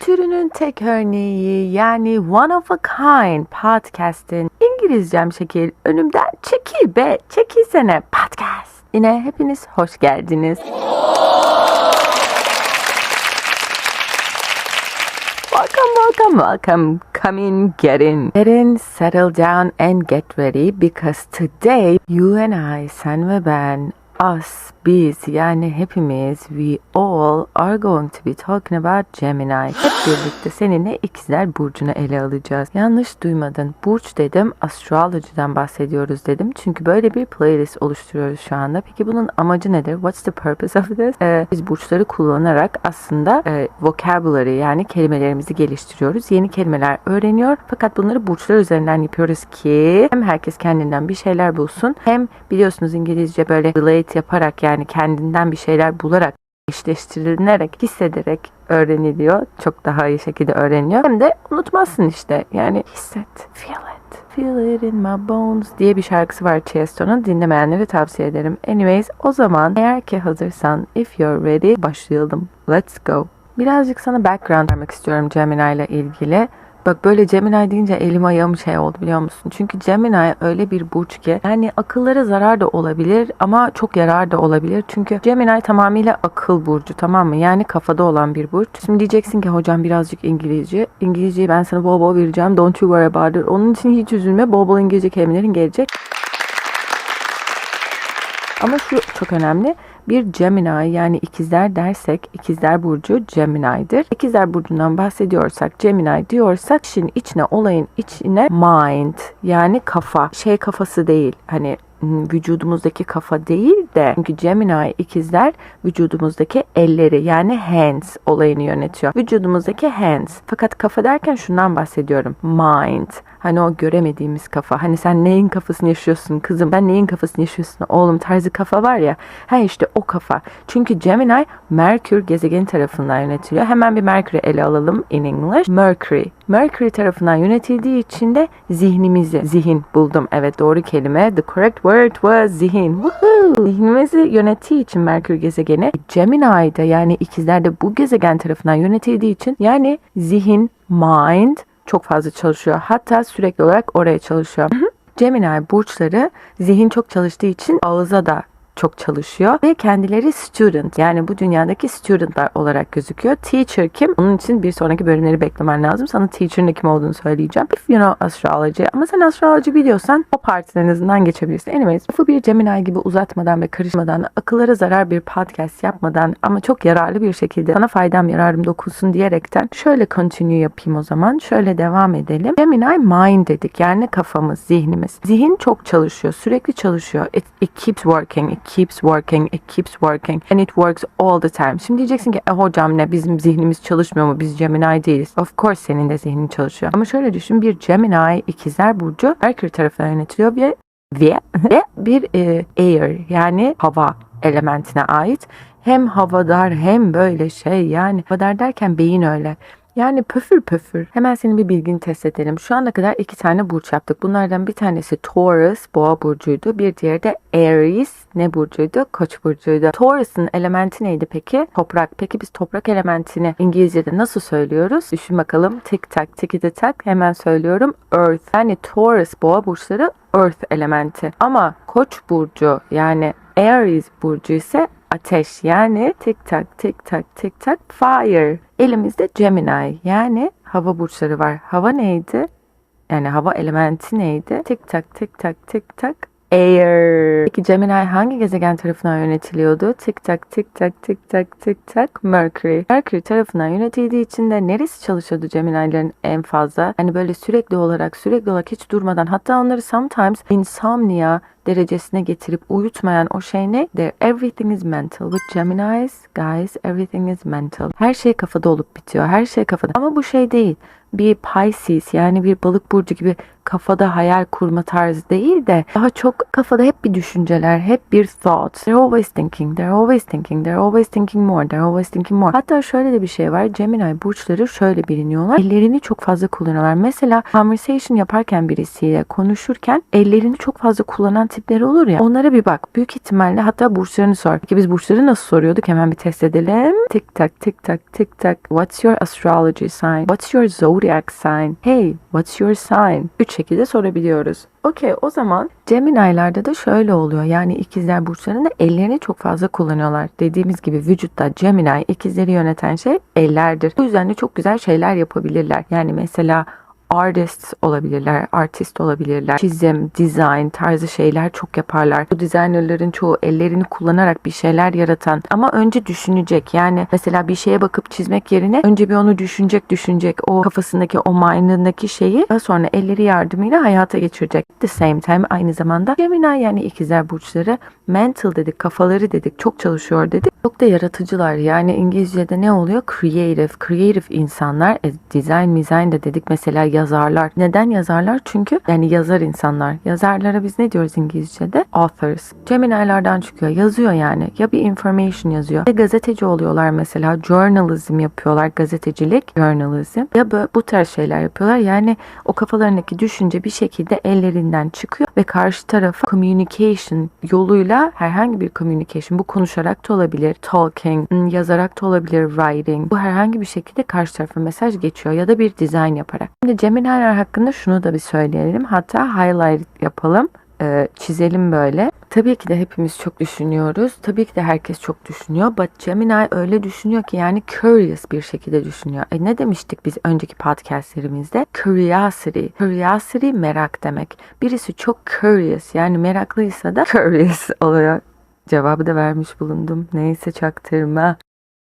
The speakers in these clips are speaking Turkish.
Türünün tek örneği yani one of a kind podcast'in İngilizcem şekil önümden çekil be çekilsene podcast. Yine hepiniz hoş geldiniz. Welcome, welcome, welcome. Come in, get in. Get in, settle down and get ready because today you and I, sen ve ben, us, biz yani hepimiz, we all are going to be talking about Gemini. Hep birlikte seninle ikizler burcunu ele alacağız. Yanlış duymadın. Burç dedim, astrology'den bahsediyoruz dedim. Çünkü böyle bir playlist oluşturuyoruz şu anda. Peki bunun amacı nedir? What's the purpose of this? Ee, biz burçları kullanarak aslında e, vocabulary yani kelimelerimizi geliştiriyoruz. Yeni kelimeler öğreniyor. Fakat bunları burçlar üzerinden yapıyoruz ki hem herkes kendinden bir şeyler bulsun hem biliyorsunuz İngilizce böyle relate yaparak yani kendinden bir şeyler bularak eşleştirilerek, hissederek öğreniliyor. Çok daha iyi şekilde öğreniyor. Hem de unutmazsın işte. Yani hisset. Feel it. Feel it in my bones diye bir şarkısı var Chesto'nun. Dinlemeyenleri tavsiye ederim. Anyways o zaman eğer ki hazırsan if you're ready başlayalım. Let's go. Birazcık sana background vermek istiyorum Gemini ile ilgili. Bak böyle Gemini deyince elim ayağım şey oldu biliyor musun? Çünkü Gemini öyle bir burç ki yani akıllara zarar da olabilir ama çok yarar da olabilir. Çünkü Gemini tamamıyla akıl burcu tamam mı? Yani kafada olan bir burç. Şimdi diyeceksin ki hocam birazcık İngilizce. İngilizceyi ben sana bol bol vereceğim. Don't you worry about it. Onun için hiç üzülme. Bol bol İngilizce kelimelerin gelecek. Ama şu çok önemli. Bir Gemini yani ikizler dersek ikizler burcu Gemini'dir. İkizler burcundan bahsediyorsak Gemini diyorsak kişinin içine olayın içine mind yani kafa şey kafası değil hani vücudumuzdaki kafa değil de çünkü Gemini ikizler vücudumuzdaki elleri yani hands olayını yönetiyor. Vücudumuzdaki hands. Fakat kafa derken şundan bahsediyorum. Mind. Hani o göremediğimiz kafa. Hani sen neyin kafasını yaşıyorsun kızım? Ben neyin kafasını yaşıyorsun oğlum tarzı kafa var ya. Ha işte o kafa. Çünkü Gemini Merkür gezegeni tarafından yönetiliyor. Hemen bir Merkür'ü ele alalım in English. Mercury. Mercury tarafından yönetildiği için de zihnimizi, zihin buldum. Evet doğru kelime. The correct word was zihin. Woohoo! Zihnimizi yönettiği için Merkür gezegeni Gemini'de yani ikizlerde bu gezegen tarafından yönetildiği için yani zihin, mind çok fazla çalışıyor. Hatta sürekli olarak oraya çalışıyor. Gemini burçları zihin çok çalıştığı için ağıza da çok çalışıyor ve kendileri student yani bu dünyadaki studentlar olarak gözüküyor. Teacher kim? Onun için bir sonraki bölümleri beklemen lazım. Sana teacher'ın kim olduğunu söyleyeceğim. If you know astrology ama sen astrology biliyorsan o partiden geçebilirsin. Anyways bu bir Gemini gibi uzatmadan ve karışmadan akıllara zarar bir podcast yapmadan ama çok yararlı bir şekilde sana faydam yararım dokunsun diyerekten şöyle continue yapayım o zaman. Şöyle devam edelim. Gemini mind dedik yani kafamız, zihnimiz. Zihin çok çalışıyor. Sürekli çalışıyor. It, it keeps working. It keeps working, it keeps working and it works all the time. Şimdi diyeceksin ki e, hocam ne bizim zihnimiz çalışmıyor mu? Biz Gemini değiliz. Of course senin de zihnin çalışıyor. Ama şöyle düşün bir Gemini ikizler burcu Merkür tarafından yönetiliyor ve ve, ve bir e, air yani hava elementine ait. Hem havadar hem böyle şey yani havadar derken beyin öyle. Yani pöfür pöfür. Hemen senin bir bilgini test edelim. Şu ana kadar iki tane burç yaptık. Bunlardan bir tanesi Taurus, boğa burcuydu. Bir diğeri de Aries, ne burcuydu? Koç burcuydu. Taurus'un elementi neydi peki? Toprak. Peki biz toprak elementini İngilizce'de nasıl söylüyoruz? Düşün bakalım. Tik tak, tiki tak. Hemen söylüyorum. Earth. Yani Taurus, boğa burçları Earth elementi. Ama Koç burcu yani Aries burcu ise ateş yani tik tak tik tak tik tak fire. Elimizde Gemini yani hava burçları var. Hava neydi? Yani hava elementi neydi? Tik tak tik tak tik tak air. Peki Gemini hangi gezegen tarafından yönetiliyordu? Tik tak tik tak tik tak tik tak Mercury. Mercury tarafından yönetildiği için de neresi çalışıyordu Gemini'lerin en fazla? Hani böyle sürekli olarak sürekli olarak hiç durmadan hatta onları sometimes insomnia derecesine getirip uyutmayan o şey ne? There, everything is mental. With Geminis, guys, everything is mental. Her şey kafada olup bitiyor. Her şey kafada. Ama bu şey değil. Bir Pisces yani bir balık burcu gibi kafada hayal kurma tarzı değil de daha çok kafada hep bir düşünceler, hep bir thought. They're always thinking, they're always thinking, they're always thinking more, they're always thinking more. Hatta şöyle de bir şey var. Gemini burçları şöyle biliniyorlar. Ellerini çok fazla kullanıyorlar. Mesela conversation yaparken birisiyle konuşurken ellerini çok fazla kullanan tipleri olur ya. Onlara bir bak. Büyük ihtimalle hatta burçlarını sor. Ki biz burçları nasıl soruyorduk? Hemen bir test edelim. Tik tak tik tak tik tak. What's your astrology sign? What's your zodiac sign? Hey, what's your sign? Üç şekilde sorabiliyoruz. Okey o zaman Gemini'lerde de şöyle oluyor. Yani ikizler burçlarında ellerini çok fazla kullanıyorlar. Dediğimiz gibi vücutta Gemini ikizleri yöneten şey ellerdir. Bu yüzden de çok güzel şeyler yapabilirler. Yani mesela artist olabilirler, artist olabilirler. Çizim, design tarzı şeyler çok yaparlar. Bu designerların çoğu ellerini kullanarak bir şeyler yaratan ama önce düşünecek. Yani mesela bir şeye bakıp çizmek yerine önce bir onu düşünecek, düşünecek. O kafasındaki, o mind'ındaki şeyi daha sonra elleri yardımıyla hayata geçirecek. The same time aynı zamanda Gemini yani ikizler burçları mental dedik, kafaları dedik, çok çalışıyor dedik. Çok da yaratıcılar. Yani İngilizce'de ne oluyor? Creative, creative insanlar. E, design, design de dedik mesela yazarlar. Neden yazarlar? Çünkü yani yazar insanlar. Yazarlara biz ne diyoruz İngilizce'de? Authors. Gemini'lerden çıkıyor. Yazıyor yani. Ya bir information yazıyor. Ve gazeteci oluyorlar mesela. Journalism yapıyorlar. Gazetecilik. Journalism. Ya bu, bu tarz şeyler yapıyorlar. Yani o kafalarındaki düşünce bir şekilde ellerinden çıkıyor ve karşı tarafa communication yoluyla herhangi bir communication bu konuşarak da olabilir. Talking, ım, yazarak da olabilir. Writing. Bu herhangi bir şekilde karşı tarafa mesaj geçiyor ya da bir design yaparak. Şimdi Gemini'ler hakkında şunu da bir söyleyelim. Hatta highlight yapalım. Ee, çizelim böyle. Tabii ki de hepimiz çok düşünüyoruz. Tabii ki de herkes çok düşünüyor. But Gemini öyle düşünüyor ki yani curious bir şekilde düşünüyor. E ne demiştik biz önceki podcastlerimizde? Curiosity. Curiosity merak demek. Birisi çok curious yani meraklıysa da curious oluyor. Cevabı da vermiş bulundum. Neyse çaktırma.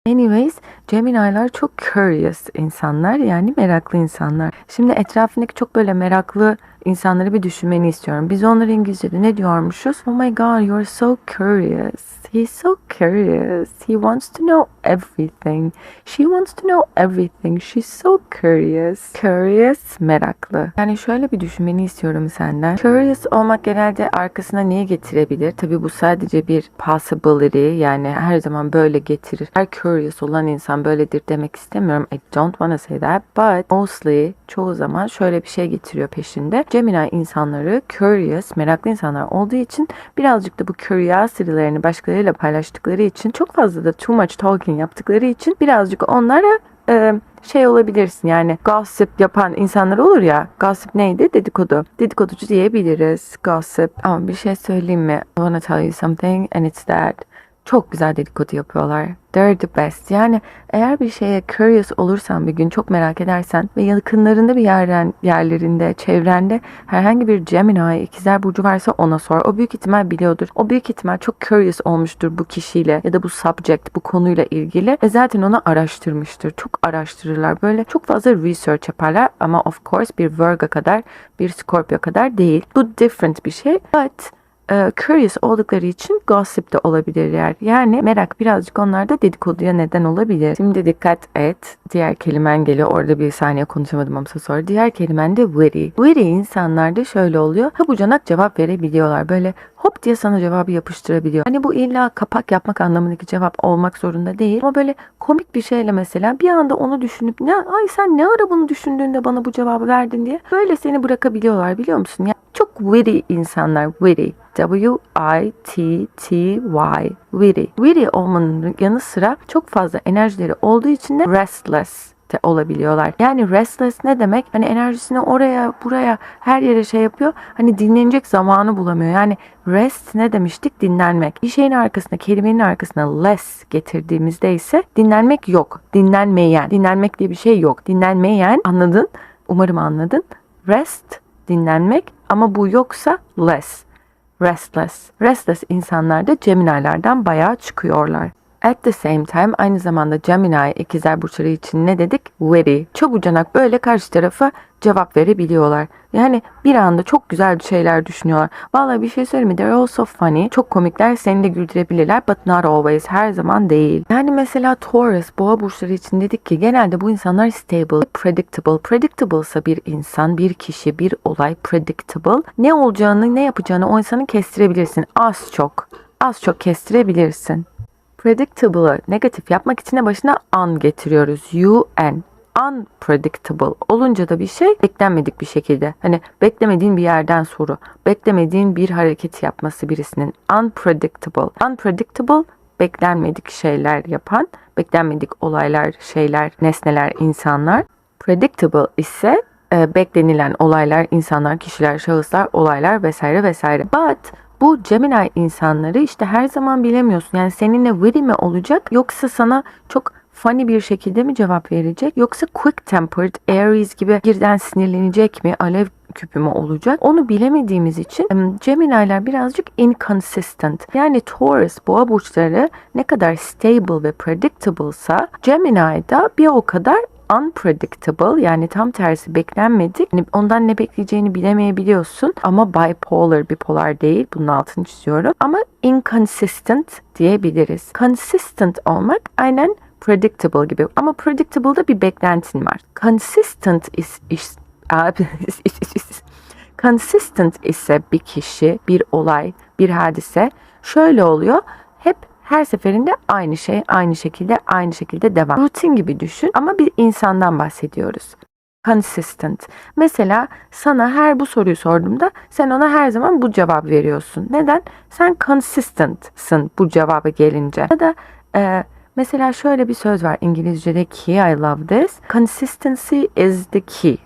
Anyways, Gemini'ler çok curious insanlar yani meraklı insanlar. Şimdi etrafındaki çok böyle meraklı insanları bir düşünmeni istiyorum. Biz onları İngilizce'de ne diyormuşuz? Oh my god, you're so curious. He's so curious. He wants to know everything. She wants to know everything. She's so curious. Curious, meraklı. Yani şöyle bir düşünmeni istiyorum senden. Curious olmak genelde arkasına niye getirebilir? Tabii bu sadece bir possibility. Yani her zaman böyle getirir. Her curious olan insan böyledir demek istemiyorum. I don't want to say that. But mostly çoğu zaman şöyle bir şey getiriyor peşinde. Gemini insanları curious, meraklı insanlar olduğu için birazcık da bu curiosity'lerini başkalarıyla paylaştıkları için çok fazla da too much talking yaptıkları için birazcık onlara e, şey olabilirsin. Yani gossip yapan insanlar olur ya gossip neydi? Dedikodu. Dedikoducu diyebiliriz. Gossip. Ama bir şey söyleyeyim mi? I wanna tell you something and it's that çok güzel dedikodu yapıyorlar. They're the best. Yani eğer bir şeye curious olursan bir gün çok merak edersen ve yakınlarında bir yerden yerlerinde, çevrende herhangi bir Gemini, ikizler burcu varsa ona sor. O büyük ihtimal biliyordur. O büyük ihtimal çok curious olmuştur bu kişiyle ya da bu subject, bu konuyla ilgili ve zaten onu araştırmıştır. Çok araştırırlar. Böyle çok fazla research yaparlar ama of course bir Virgo kadar, bir Scorpio kadar değil. Bu different bir şey. But e, curious oldukları için gossip de olabilirler. Yani merak birazcık onlarda dedikoduya neden olabilir. Şimdi dikkat et. Diğer kelimen geliyor. Orada bir saniye konuşamadım ama sonra. Diğer kelimen de witty. Witty insanlarda şöyle oluyor. Ha bucanak cevap verebiliyorlar. Böyle hop diye sana cevabı yapıştırabiliyor. Hani bu illa kapak yapmak anlamındaki cevap olmak zorunda değil. Ama böyle komik bir şeyle mesela bir anda onu düşünüp ne ay sen ne ara bunu düşündüğünde bana bu cevabı verdin diye böyle seni bırakabiliyorlar biliyor musun? Ya çok witty insanlar witty. W-I-T-T-Y. Witty. Witty olmanın yanı sıra çok fazla enerjileri olduğu için de restless de olabiliyorlar. Yani restless ne demek? Hani enerjisini oraya buraya her yere şey yapıyor. Hani dinlenecek zamanı bulamıyor. Yani rest ne demiştik? Dinlenmek. Bir şeyin arkasına, kelimenin arkasına less getirdiğimizde ise dinlenmek yok. Dinlenmeyen. Dinlenmek diye bir şey yok. Dinlenmeyen anladın? Umarım anladın. Rest dinlenmek ama bu yoksa less. Restless. Restless insanlar da Gemini'lerden bayağı çıkıyorlar. At the same time aynı zamanda Gemini ikizler burçları için ne dedik? Witty. Çabucanak böyle karşı tarafa cevap verebiliyorlar. Yani bir anda çok güzel şeyler düşünüyorlar. Vallahi bir şey söyleyeyim mi? They're also funny. Çok komikler. Seni de güldürebilirler. But not always. Her zaman değil. Yani mesela Taurus, boğa burçları için dedik ki genelde bu insanlar stable, predictable. Predictable ise bir insan, bir kişi, bir olay predictable. Ne olacağını, ne yapacağını o insanı kestirebilirsin. Az çok. Az çok kestirebilirsin. Predictable'ı negatif yapmak için de başına an getiriyoruz. UN. Unpredictable olunca da bir şey beklenmedik bir şekilde. Hani beklemediğin bir yerden soru, beklemediğin bir hareket yapması birisinin. Unpredictable. Unpredictable beklenmedik şeyler yapan, beklenmedik olaylar, şeyler, nesneler, insanlar. Predictable ise e, beklenilen olaylar, insanlar, kişiler, şahıslar, olaylar vesaire vesaire. But bu Gemini insanları işte her zaman bilemiyorsun. Yani seninle witty mi olacak yoksa sana çok funny bir şekilde mi cevap verecek yoksa quick tempered Aries gibi birden sinirlenecek mi alev küpü mü olacak onu bilemediğimiz için em, Gemini'ler birazcık inconsistent yani Taurus boğa burçları ne kadar stable ve predictable'sa Gemini'da bir o kadar unpredictable yani tam tersi beklenmedik. Yani ondan ne bekleyeceğini bilemeyebiliyorsun ama bipolar bipolar değil bunun altını çiziyorum ama inconsistent diyebiliriz. Consistent olmak aynen predictable gibi ama predictable'da bir beklentin var. Consistent is, is consistent ise bir kişi, bir olay, bir hadise şöyle oluyor. Her seferinde aynı şey, aynı şekilde, aynı şekilde devam. Rutin gibi düşün ama bir insandan bahsediyoruz. Consistent. Mesela sana her bu soruyu sorduğumda sen ona her zaman bu cevap veriyorsun. Neden? Sen consistentsın bu cevaba gelince. Ya da e, mesela şöyle bir söz var İngilizce'de ki I love this. Consistency is the key.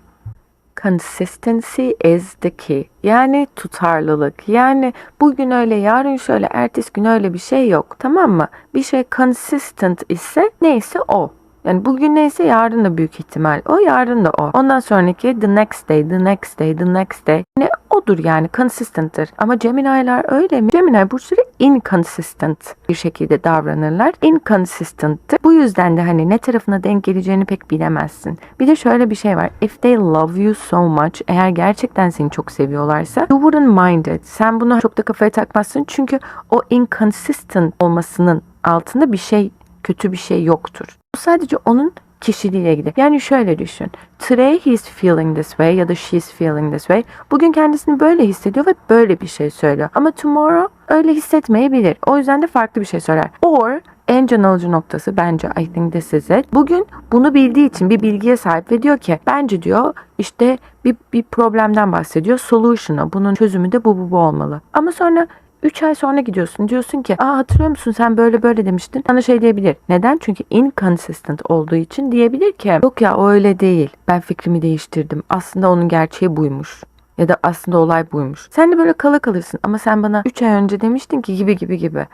Consistency is the key. Yani tutarlılık. Yani bugün öyle, yarın şöyle, ertesi gün öyle bir şey yok. Tamam mı? Bir şey consistent ise neyse o. Yani bugün neyse yarın da büyük ihtimal o, yarın da o. Ondan sonraki the next day, the next day, the next day. Ne odur yani consistent'tir. Ama Gemini'ler öyle mi? Gemini burçları inconsistent bir şekilde davranırlar. Inconsistent'tir. Bu yüzden de hani ne tarafına denk geleceğini pek bilemezsin. Bir de şöyle bir şey var. If they love you so much, eğer gerçekten seni çok seviyorlarsa you wouldn't mind it. Sen bunu çok da kafaya takmazsın. Çünkü o inconsistent olmasının altında bir şey kötü bir şey yoktur. Bu sadece onun kişiliğiyle ilgili. Yani şöyle düşün. Today he's feeling this way ya da she's feeling this way. Bugün kendisini böyle hissediyor ve böyle bir şey söylüyor. Ama tomorrow öyle hissetmeyebilir. O yüzden de farklı bir şey söyler. Or en can alıcı noktası bence I think this is it. Bugün bunu bildiği için bir bilgiye sahip ve diyor ki bence diyor işte bir, bir problemden bahsediyor. Solution'ı bunun çözümü de bu bu bu olmalı. Ama sonra 3 ay sonra gidiyorsun diyorsun ki aa hatırlıyor musun sen böyle böyle demiştin. Sana şey diyebilir. Neden? Çünkü inconsistent olduğu için diyebilir ki yok ya o öyle değil. Ben fikrimi değiştirdim. Aslında onun gerçeği buymuş. Ya da aslında olay buymuş. Sen de böyle kala kalırsın ama sen bana 3 ay önce demiştin ki gibi gibi gibi.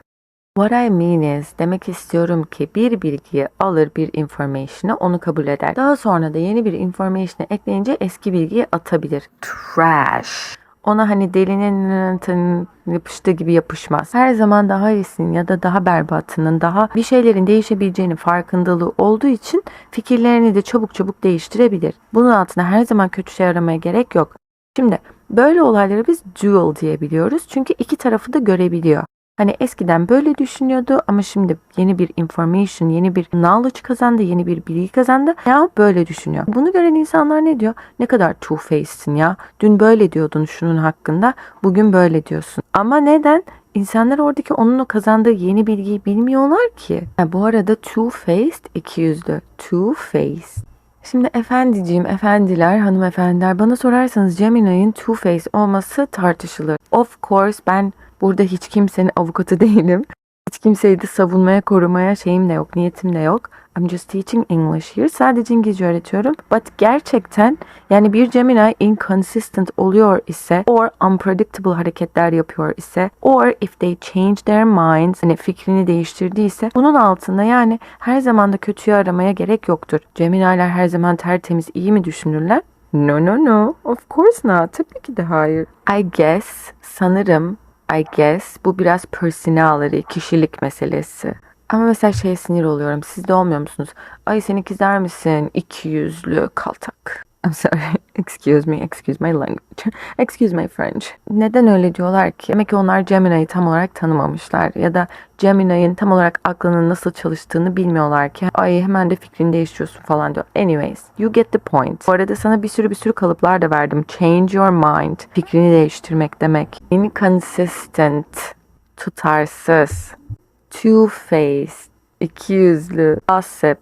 What I mean is demek istiyorum ki bir bilgiyi alır bir information'ı onu kabul eder. Daha sonra da yeni bir information'ı ekleyince eski bilgiyi atabilir. Trash ona hani delinin yapıştığı gibi yapışmaz. Her zaman daha iyisinin ya da daha berbatının, daha bir şeylerin değişebileceğini farkındalığı olduğu için fikirlerini de çabuk çabuk değiştirebilir. Bunun altına her zaman kötü şey aramaya gerek yok. Şimdi böyle olayları biz dual diyebiliyoruz. Çünkü iki tarafı da görebiliyor. Hani eskiden böyle düşünüyordu ama şimdi yeni bir information, yeni bir knowledge kazandı, yeni bir bilgi kazandı. Ya böyle düşünüyor. Bunu gören insanlar ne diyor? Ne kadar two faced'sin ya. Dün böyle diyordun şunun hakkında, bugün böyle diyorsun. Ama neden? İnsanlar oradaki onun o kazandığı yeni bilgiyi bilmiyorlar ki. Ha, bu arada two faced iki yüzlü. Two faced. Şimdi efendiciğim, efendiler, hanımefendiler bana sorarsanız Gemini'nin two faced olması tartışılır. Of course ben Burada hiç kimsenin avukatı değilim. Hiç kimseyi de savunmaya, korumaya şeyim de yok, niyetim de yok. I'm just teaching English here. Sadece İngilizce öğretiyorum. But gerçekten yani bir Gemini inconsistent oluyor ise or unpredictable hareketler yapıyor ise or if they change their minds hani fikrini değiştirdiyse bunun altında yani her zaman da kötüyü aramaya gerek yoktur. Gemini'ler her zaman tertemiz iyi mi düşünürler? No no no. Of course not. Tabii ki de hayır. I guess sanırım I guess bu biraz personality, kişilik meselesi. Ama mesela şeye sinir oluyorum. Siz de olmuyor musunuz? Ay sen ikizler misin? İki yüzlü kaltak. I'm sorry. Excuse me. Excuse my language. Excuse my French. Neden öyle diyorlar ki? Demek ki onlar Gemini'yi tam olarak tanımamışlar. Ya da Gemini'nin tam olarak aklının nasıl çalıştığını bilmiyorlar ki. Ay hemen de fikrini değiştiriyorsun falan diyor. Anyways. You get the point. Bu arada sana bir sürü bir sürü kalıplar da verdim. Change your mind. Fikrini değiştirmek demek. Inconsistent. Tutarsız. Two-faced. ikiyüzlü. Gossip.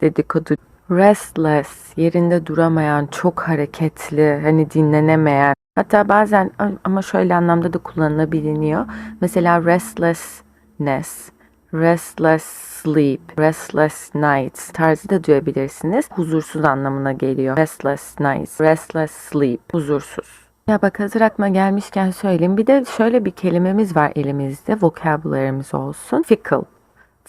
Dedikodu. Restless, yerinde duramayan, çok hareketli, hani dinlenemeyen. Hatta bazen ama şöyle anlamda da kullanılabiliyor. Mesela restlessness, restless sleep, restless nights tarzı da duyabilirsiniz. Huzursuz anlamına geliyor. Restless nights, restless sleep, huzursuz. Ya bak hazır aklıma gelmişken söyleyeyim. Bir de şöyle bir kelimemiz var elimizde. Vocabulary'miz olsun. Fickle.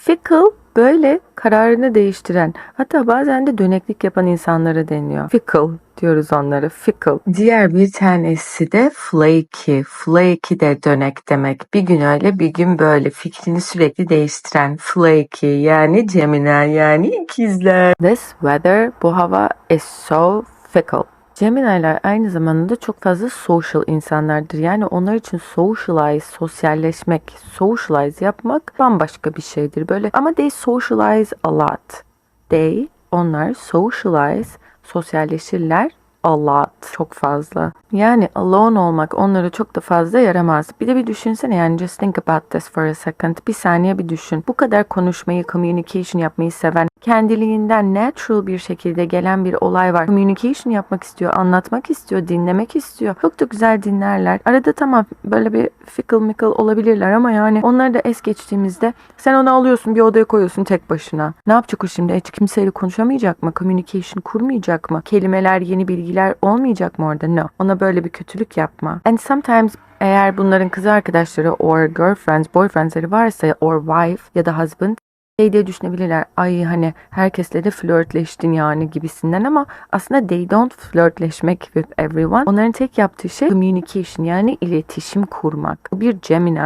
Fickle böyle kararını değiştiren hatta bazen de döneklik yapan insanlara deniyor. Fickle diyoruz onlara. Fickle. Diğer bir tanesi de flaky. Flaky de dönek demek. Bir gün öyle bir gün böyle fikrini sürekli değiştiren flaky yani Gemini yani ikizler. This weather bu hava is so fickle. Gemini'ler aynı zamanda çok fazla social insanlardır. Yani onlar için socialize, sosyalleşmek, socialize yapmak bambaşka bir şeydir. Böyle ama they socialize a lot. They, onlar socialize, sosyalleşirler a lot. Çok fazla. Yani alone olmak onlara çok da fazla yaramaz. Bir de bir düşünsene yani just think about this for a second. Bir saniye bir düşün. Bu kadar konuşmayı, communication yapmayı seven, kendiliğinden natural bir şekilde gelen bir olay var. Communication yapmak istiyor, anlatmak istiyor, dinlemek istiyor. Çok da güzel dinlerler. Arada tamam böyle bir fickle mickle olabilirler ama yani onları da es geçtiğimizde sen onu alıyorsun bir odaya koyuyorsun tek başına. Ne yapacak o şimdi? Hiç kimseyle konuşamayacak mı? Communication kurmayacak mı? Kelimeler, yeni bilgiler olmayacak mı orada? No. Ona böyle bir kötülük yapma. And sometimes eğer bunların kız arkadaşları or girlfriends, boyfriendsleri varsa or wife ya da husband şey diye düşünebilirler. Ay hani herkesle de flörtleştin yani gibisinden ama aslında they don't flörtleşmek with everyone. Onların tek yaptığı şey communication yani iletişim kurmak. Bir Gemini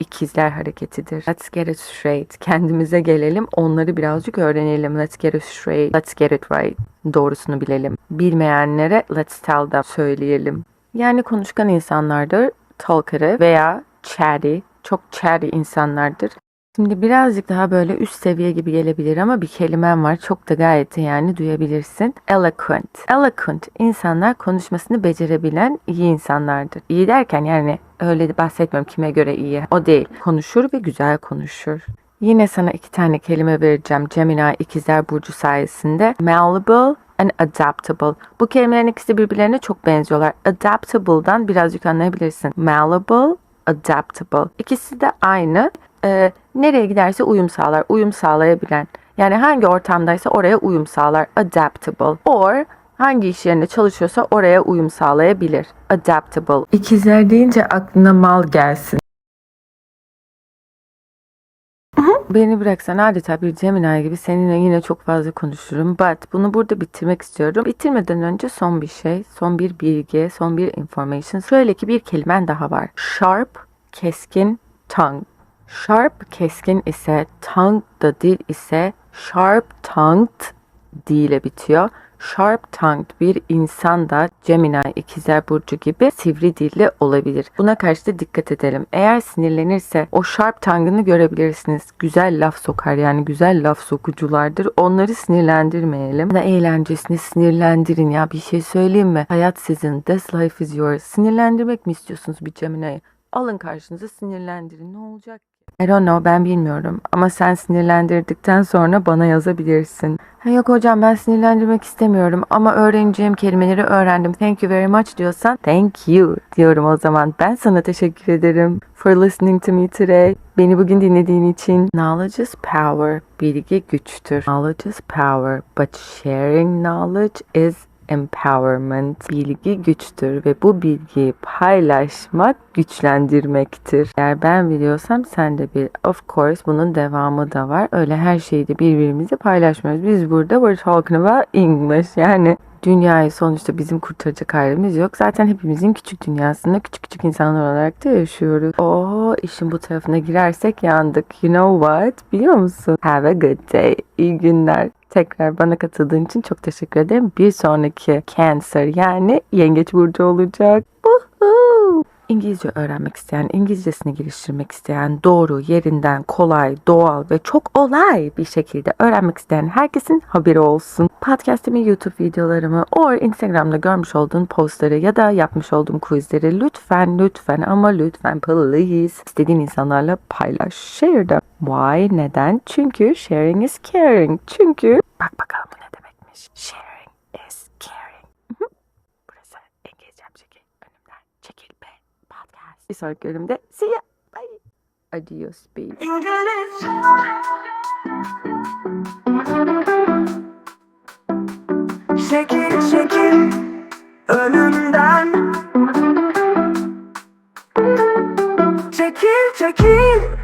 ikizler hareketidir. Let's get it straight. Kendimize gelelim. Onları birazcık öğrenelim. Let's get it straight. Let's get it right. Doğrusunu bilelim. Bilmeyenlere let's tell them söyleyelim. Yani konuşkan insanlardır. Talkative veya chatty. Çok chatty insanlardır. Şimdi birazcık daha böyle üst seviye gibi gelebilir ama bir kelimem var. Çok da gayet yani duyabilirsin. Eloquent. Eloquent insanlar konuşmasını becerebilen iyi insanlardır. İyi derken yani öyle de bahsetmiyorum kime göre iyi. O değil. Konuşur ve güzel konuşur. Yine sana iki tane kelime vereceğim Gemini ikizler burcu sayesinde. Malleable and adaptable. Bu kelimelerin ikisi birbirlerine çok benziyorlar. Adaptable'dan birazcık anlayabilirsin. Malleable, adaptable. İkisi de aynı e, nereye giderse uyum sağlar, uyum sağlayabilen. Yani hangi ortamdaysa oraya uyum sağlar, adaptable. Or hangi iş yerinde çalışıyorsa oraya uyum sağlayabilir, adaptable. İkizler deyince aklına mal gelsin. Beni bıraksan adeta bir Gemini gibi seninle yine çok fazla konuşurum. But bunu burada bitirmek istiyorum. Bitirmeden önce son bir şey, son bir bilgi, son bir information. Şöyle ki bir kelimen daha var. Sharp, keskin, tongue. Sharp keskin ise tongue da dil ise sharp tongued D bitiyor. Sharp tongued bir insan da Gemini ikizler burcu gibi sivri dilli olabilir. Buna karşı da dikkat edelim. Eğer sinirlenirse o sharp tongue'ını görebilirsiniz. Güzel laf sokar yani güzel laf sokuculardır. Onları sinirlendirmeyelim. Da eğlencesini sinirlendirin ya bir şey söyleyeyim mi? Hayat sizin. This life is yours. Sinirlendirmek mi istiyorsunuz bir Gemini'yi? Alın karşınıza sinirlendirin. Ne olacak? I don't know ben bilmiyorum ama sen sinirlendirdikten sonra bana yazabilirsin. Ha yok hocam ben sinirlendirmek istemiyorum ama öğreneceğim kelimeleri öğrendim. Thank you very much diyorsan thank you diyorum o zaman. Ben sana teşekkür ederim for listening to me today. Beni bugün dinlediğin için. Knowledge is power. Bilgi güçtür. Knowledge is power but sharing knowledge is empowerment. Bilgi güçtür ve bu bilgiyi paylaşmak güçlendirmektir. Eğer ben biliyorsam sen de bil. Of course bunun devamı da var. Öyle her şeyi de birbirimize paylaşmıyoruz. Biz burada we're talking about English. Yani Dünyayı sonuçta bizim kurtaracak halimiz yok. Zaten hepimizin küçük dünyasında küçük küçük insanlar olarak da yaşıyoruz. Oo işin bu tarafına girersek yandık. You know what? Biliyor musun? Have a good day. İyi günler. Tekrar bana katıldığın için çok teşekkür ederim. Bir sonraki Cancer yani Yengeç Burcu olacak. İngilizce öğrenmek isteyen, İngilizcesini geliştirmek isteyen, doğru, yerinden, kolay, doğal ve çok olay bir şekilde öğrenmek isteyen herkesin haberi olsun. Podcast'imi, YouTube videolarımı, or Instagram'da görmüş olduğun postları ya da yapmış olduğum quizleri lütfen, lütfen ama lütfen please istediğin insanlarla paylaş. Share them. Why? Neden? Çünkü sharing is caring. Çünkü bak bakalım bu ne demekmiş. Sharing is caring. Hı hı. Burası İngilizcem çekil. Önümden çekil be. Podcast. Bir sonraki bölümde see ya. Bye. Adios baby. Çekil çekil önümden Çekil çekil